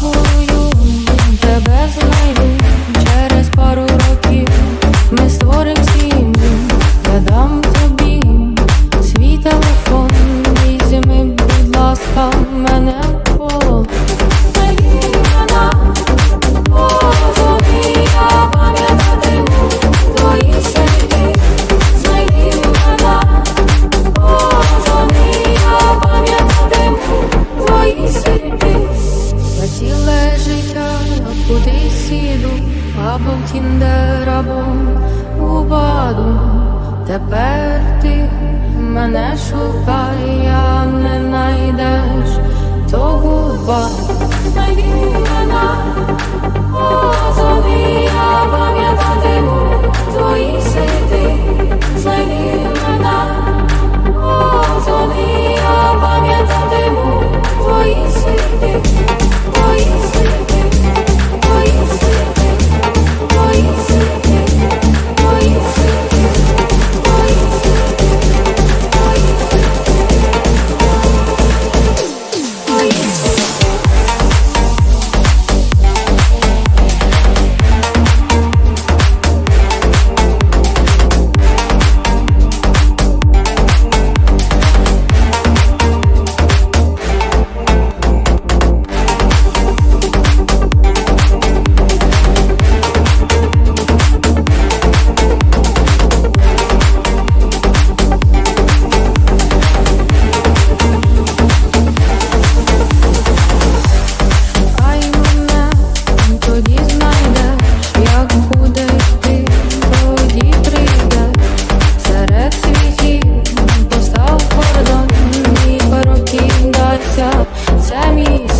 тобою, тебе знайду. Через пару років ми створимо сім'ю, я дам тобі свій телефон, візьми, будь ласка, мене полон. Твої серди ціле життя кудись сіду, або в тіндер, або у баду. Тепер ти мене шукаєш Tell me.